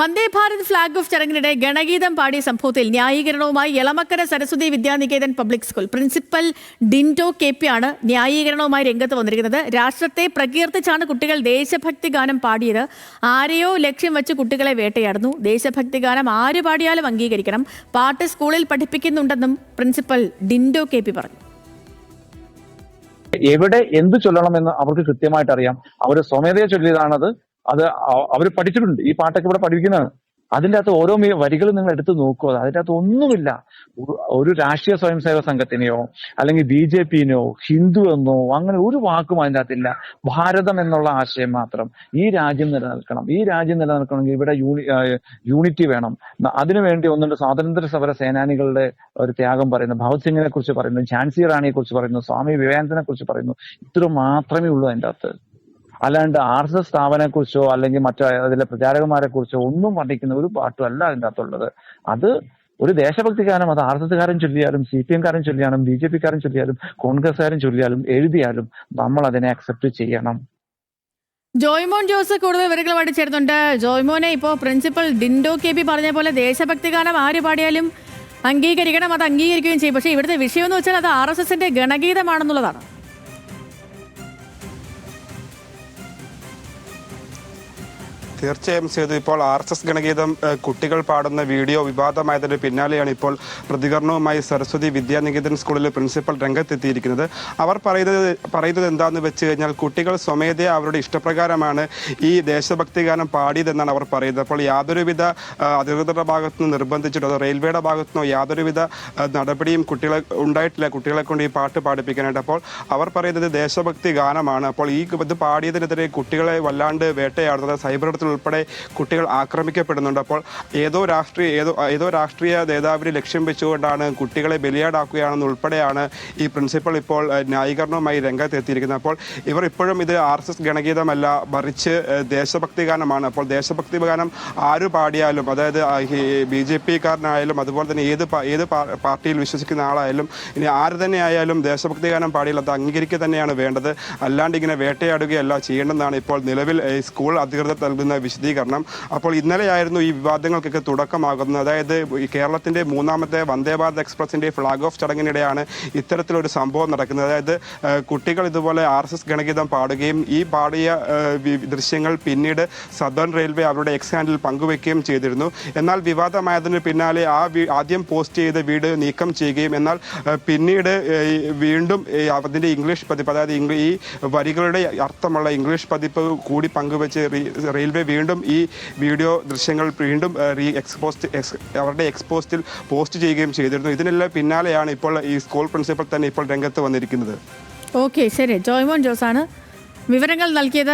വന്ദേ Bharat flag off ചടങ്ങിനിടെ ഗണഗീതം പാടിയ സംഭവത്തിൽ ന്യായീകരണവുമായി Elamakkara Saraswathi Vidyaniketan public school principal Dindo K P ആണ് ന്യായീകരണവുമായി രംഗത്ത് വന്നിരിക്കുന്നത്. രാഷ്ട്രത്തെ പ്രകീർത്തിച്ചാണ് കുട്ടികൾ ദേശഭക്തി ഗാനം പാടിയത്. ആരെയോ ലക്ഷ്യം വെച്ച് കുട്ടികളെ വേട്ടയാടുന്നു. ദേശഭക്തി ഗാനം ആര് പാടിയാലും അംഗീകരിക്കണം. പാട്ട് സ്കൂളിൽ പഠിപ്പിക്കുന്നുണ്ടെന്നും പ്രിൻസിപ്പൽ ഡിൻഡോ കെ പി പറഞ്ഞു. എവിടെ എന്ത് ചൊല്ലണമെന്ന് അവർക്ക് കൃത്യമായിട്ട് അറിയാം അവർ സ്വമേധയെ ചൊല്ലിയതാണത്. അത് അവർ പഠിച്ചിട്ടുണ്ട്. ഈ പാട്ടൊക്കെ ഇവിടെ പഠിപ്പിക്കുന്നതാണ്. അതിന്റെ അകത്ത് ഓരോ വരികളും നിങ്ങൾ എടുത്ത് നോക്കുക അതിന്റെ അകത്ത് ഒന്നുമില്ല. ഒരു- രാഷ്ട്രീയ സ്വയം സേവക സംഘത്തിനെയോ അല്ലെങ്കിൽ ബി ജെ പിനെയോ ഹിന്ദു എന്നോ അങ്ങനെ ഒരു വാക്കും അതിന്റെ അകത്തില്ല. ഭാരതം എന്നുള്ള ആശയം മാത്രം ഈ രാജ്യം നിലനിൽക്കണം. ഈ രാജ്യം നിലനിൽക്കണമെങ്കിൽ ഇവിടെ യൂണി യൂണിറ്റി വേണം. അതിനു അതിനുവേണ്ടി ഒന്നുണ്ട് സ്വാതന്ത്ര്യ സമര സേനാനികളുടെ ഒരു ത്യാഗം പറയുന്നു ഭഗത് സിംഗിനെ കുറിച്ച് പറയുന്നു. ഝാൻസി റാണിയെ കുറിച്ച് പറയുന്നു. സ്വാമി വിവേകാനന്ദനെ കുറിച്ച് പറയുന്നു. ഇത്ര മാത്രമേ ഉള്ളൂ അതിന്റെ അകത്ത്. അല്ലാണ്ട് ആർ എസ് എസ് സ്ഥാപനെ കുറിച്ചോ അല്ലെങ്കിൽ മറ്റോ അതിലെ പ്രചാരകന്മാരെ കുറിച്ചോ ഒന്നും വർണിക്കുന്ന ഒരു പാട്ടും അല്ല അതിന്റെ അകത്തുള്ളത് അത് ഒരു ദേശഭക്തി ഗാനം അത് ആർ എസ് എസ്കാരൻ ചൊല്ലിയാലും സി പി എംകാരൻ ചൊല്ലിയാലും ബി ജെ പിക്കാരൻ ചൊല്ലിയാലും കോൺഗ്രസ്സുകാരൻ ചൊല്ലിയാലും എഴുതിയാലും നമ്മൾ അതിനെ അക്സെപ്റ്റ് ചെയ്യണം. ജോയ്മോൻ ജോസ് കൂടുതൽ വിവരങ്ങളുമായിട്ട് ചേർന്നുണ്ട് ജോയ്മോനെ ഇപ്പോ പ്രിൻസിപ്പൽ ഡിൻഡോ കെ പി പറഞ്ഞ പോലെ ദേശഭക്തി ഗാനം ആര് പാടിയാലും അംഗീകരിക്കണം അത് അംഗീകരിക്കുകയും ചെയ്യും. പക്ഷേ ഇവിടുത്തെ വിഷയം എന്ന് വെച്ചാൽ അത് ആർ എസ് എസിന്റെ ഗണഗീതമാണെന്നുള്ളതാണ്. തീർച്ചയായും സേതു ഇപ്പോൾ ആർ എസ് എസ് ഗണഗീതം കുട്ടികൾ പാടുന്ന വീഡിയോ വിവാദമായതിന് പിന്നാലെയാണ് ഇപ്പോൾ പ്രതികരണവുമായി സരസ്വതി വിദ്യാനികേതൻ സ്കൂളിലെ പ്രിൻസിപ്പൽ രംഗത്തെത്തിയിരിക്കുന്നത്. അവർ പറയുന്നത് പറയുന്നത് എന്താണെന്ന് വെച്ച് കഴിഞ്ഞാൽ കുട്ടികൾ സ്വമേധയാ അവരുടെ ഇഷ്ടപ്രകാരമാണ് ഈ ദേശഭക്തി ഗാനം പാടിയതെന്നാണ് അവർ പറയുന്നത്. അപ്പോൾ യാതൊരുവിധ അധികൃതരുടെ ഭാഗത്തു നിന്ന് നിർബന്ധിച്ചിട്ടോ അതോ റെയിൽവേയുടെ ഭാഗത്തു നിന്നോ യാതൊരുവിധ നടപടിയും കുട്ടികളെ ഉണ്ടായിട്ടില്ല കുട്ടികളെ കൊണ്ട് ഈ പാട്ട് പാടിപ്പിക്കാനായിട്ട്. അപ്പോൾ അവർ പറയുന്നത് ദേശഭക്തി ഗാനമാണ്. അപ്പോൾ ഈ ഇത് പാടിയതിനെതിരെ കുട്ടികളെ വല്ലാണ്ട് വേട്ടയാടുന്നത് സൈബർ ഇടത്തിൽ ഉൾപ്പെടെ കുട്ടികൾ ആക്രമിക്കപ്പെടുന്നുണ്ട്. അപ്പോൾ ഏതോ രാഷ്ട്രീയ ഏതോ ഏതോ രാഷ്ട്രീയ നേതാവിനെ ലക്ഷ്യം വെച്ചുകൊണ്ടാണ് കുട്ടികളെ ബലിയാടാക്കുകയാണെന്ന് ഉൾപ്പെടെയാണ് ഈ പ്രിൻസിപ്പൾ ഇപ്പോൾ ന്യായീകരണവുമായി രംഗത്തെത്തിയിരിക്കുന്നത്. അപ്പോൾ ഇവർ ഇപ്പോഴും ഇത് ആർ എസ് എസ് ഗണഗീതമല്ല മറിച്ച് ദേശഭക്തി ഗാനമാണ്. അപ്പോൾ ദേശഭക്തി ഗാനം ആര് പാടിയാലും അതായത് ബി ജെ പിക്കാരനായാലും അതുപോലെ തന്നെ ഏത് ഏത് പാർട്ടിയിൽ വിശ്വസിക്കുന്ന ആളായാലും ഇനി ആര് തന്നെ ആയാലും ദേശഭക്തി ഗാനം പാടിയാൽ അത് അംഗീകരിക്കുക തന്നെയാണ് വേണ്ടത്. അല്ലാണ്ട് ഇങ്ങനെ വേട്ടയാടുകയല്ല ചെയ്യേണ്ടതെന്നാണ് ഇപ്പോൾ നിലവിൽ സ്കൂൾ അധികൃതർ നൽകുന്ന വിശദീകരണം. അപ്പോൾ ഇന്നലെയായിരുന്നു ഈ വിവാദങ്ങൾക്കൊക്കെ തുടക്കമാകുന്നത്. അതായത് കേരളത്തിന്റെ മൂന്നാമത്തെ വന്ദേ ഭാരത് എക്സ്പ്രസിന്റെ ഫ്ളാഗ് ഓഫ് ചടങ്ങിനിടെയാണ് ഇത്തരത്തിലൊരു സംഭവം നടക്കുന്നത്. അതായത് കുട്ടികൾ ഇതുപോലെ ആർ എസ് എസ് ഗണഗീതം പാടുകയും ഈ പാടിയ ദൃശ്യങ്ങൾ പിന്നീട് സദേൺ റെയിൽവേ അവരുടെ എക്സ് ഹാൻഡിൽ പങ്കുവെക്കുകയും ചെയ്തിരുന്നു. എന്നാൽ വിവാദമായതിന് പിന്നാലെ ആ ആദ്യം പോസ്റ്റ് ചെയ്ത വീട് നീക്കം ചെയ്യുകയും എന്നാൽ പിന്നീട് വീണ്ടും അതിന്റെ ഇംഗ്ലീഷ് പതിപ്പ് അതായത് ഈ വരികളുടെ അർത്ഥമുള്ള ഇംഗ്ലീഷ് പതിപ്പ് കൂടി പങ്കുവെച്ച് റെയിൽവേ വീണ്ടും ഈ വീഡിയോ ദൃശ്യങ്ങൾ വീണ്ടും റീ എക്സ്പോസ്റ്റ് എക്സ് അവരുടെ എക്സ്പോസ്റ്റിൽ പോസ്റ്റ് ചെയ്യുകയും ചെയ്തിരുന്നു. ഇതിനെല്ലാം പിന്നാലെയാണ് ഇപ്പോൾ ഈ സ്കൂൾ പ്രിൻസിപ്പൽ തന്നെ ഇപ്പോൾ രംഗത്ത് വന്നിരിക്കുന്നത്. ഓക്കെ ശരി. ജോയ്മോൻ ജോസാണ്. വിവരങ്ങൾ നൽകിയത്